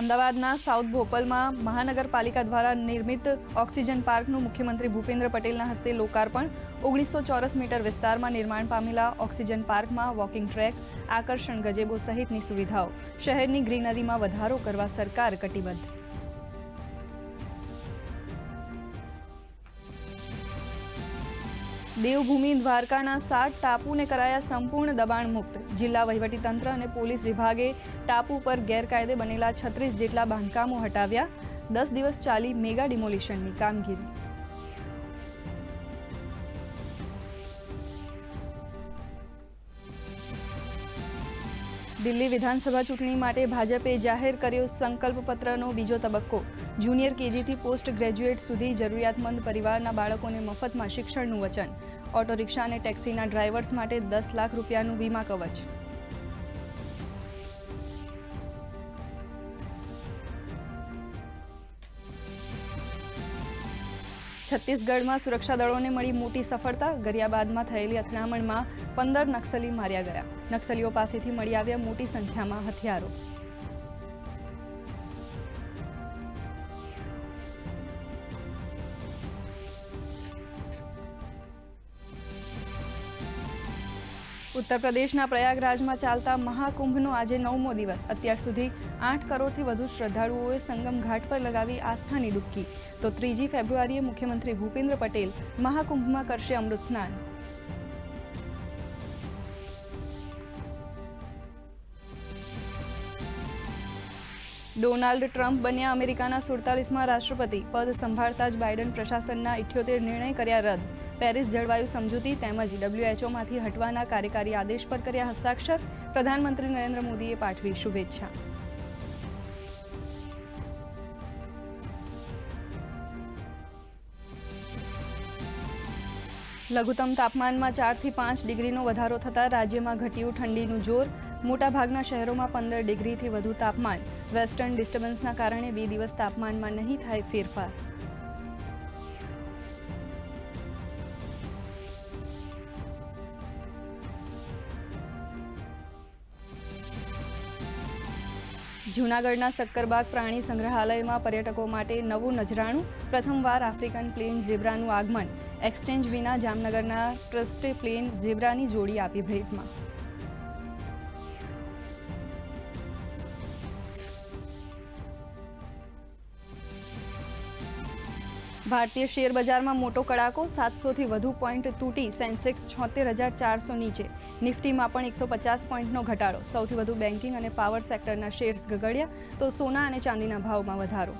અમદાવાદના સાઉથ ભોપલમાં મહાનગરપાલિકા દ્વારા નિર્મિત ઓક્સિજન પાર્કનું મુખ્યમંત્રી ભૂપેન્દ્ર પટેલના હસ્તે લોકાર્પણ. ઓગણીસો ચોરસ મીટર વિસ્તારમાં નિર્માણ પામેલા ઓક્સિજન પાર્કમાં વોકિંગ ટ્રેક, આકર્ષણ ગજેબો સહિતની સુવિધાઓ. શહેરની ગ્રીનરીમાં વધારો કરવા સરકાર કટિબદ્ધ. દેવભૂમિ દ્વારકાના સાત ટાપુને કરાયા સંપૂર્ણ દબાણ મુક્ત. જિલ્લા વહીવટીતંત્ર અને પોલીસ વિભાગે ટાપુ પર ગેરકાયદે બનેલા છત્રીસ જેટલા બાંધકામો હટાવ્યા. દસ દિવસ ચાલી મેગા ડિમોલિશનની કામગીરી. દિલ્હી વિધાનસભા ચૂંટણી માટે ભાજપે જાહેર કર્યો સંકલ્પપત્રનો બીજો તબક્કો. જુનિયર કેજીથી પોસ્ટ ગ્રેજ્યુએટ સુધી જરૂરિયાતમંદ પરિવારના બાળકોને મફતમાં શિક્ષણનું વચન. ઓટો રિક્ષા અને ટેક્સીના ડ્રાઈવર્સ માટે દસ લાખ રૂપિયાનું વીમા કવચ. છત્તીસગઢમાં સુરક્ષા દળોને મળી મોટી સફળતા. ગરિયાબાદમાં થયેલી અથડામણમાં પંદર નક્સલી માર્યા ગયા. નક્સલીઓ પાસેથી મળી આવ્યા મોટી સંખ્યામાં હથિયારો. ઉત્તર પ્રદેશના પ્રયાગરાજમાં ચાલતા મહાકુંભનો આજે નવમો દિવસ. અત્યાર સુધી આઠ કરોડથી વધુ શ્રદ્ધાળુઓએ સંગમ ઘાટ પર લગાવી આસ્થાની ડૂબકી. તો ત્રીજી ફેબ્રુઆરીએ મુખ્યમંત્રી ભૂપેન્દ્ર પટેલ મહાકુંભમાં કરશે અમૃત સ્નાન. ડોનાલ્ડ ટ્રમ્પ બન્યા અમેરિકાના સુડતાલીસમાં રાષ્ટ્રપતિ. પદ સંભાળતા જ બાઇડન પ્રશાસનના ઇઠ્યોતેર નિર્ણય કર્યા રદ. પેરિસ જળવાયુ સમજૂતી તેમજ ડબ્લ્યુએચઓમાંથી હટવાના કાર્યકારી આદેશ પર કર્યા હસ્તાક્ષર. પ્રધાનમંત્રી નરેન્દ્ર મોદીએ પાઠવી શુભેચ્છા. લઘુત્તમ તાપમાનમાં ચારથી પાંચ ડિગ્રીનો વધારો થતાં રાજ્યમાં ઘટ્યું ઠંડીનું જોર. મોટાભાગના શહેરોમાં પંદર ડિગ્રીથી વધુ તાપમાન. વેસ્ટર્ન ડિસ્ટર્બન્સના કારણે બે દિવસ તાપમાનમાં નહીં થાય ફેરફાર. જૂનાગઢના સક્કરબાગ પ્રાણી સંગ્રહાલયમાં પર્યટકો માટે નવું નજરાણું. પ્રથમવાર આફ્રિકન પ્લેન ઝેબ્રાનું આગમન. એક્સચેન્જ વિના જામનગરના ટ્રસ્ટે પ્લેન ઝેબ્રાની જોડી આપી ભેટમાં. ભારતીય શેર બજારમાં મોટો કડાકો સાતસોથી વધુ પોઈન્ટ તૂટી સેન્સેક્સ છોતેર હજાર ચારસો નીચે. નિફ્ટીમાં પણ એકસો પચાસ પોઈન્ટનો ઘટાડો. સૌથી વધુ બેન્કિંગ અને પાવર સેક્ટરના શેર્સ ગગડ્યા તો સોના અને ચાંદીના ભાવમાં વધારો.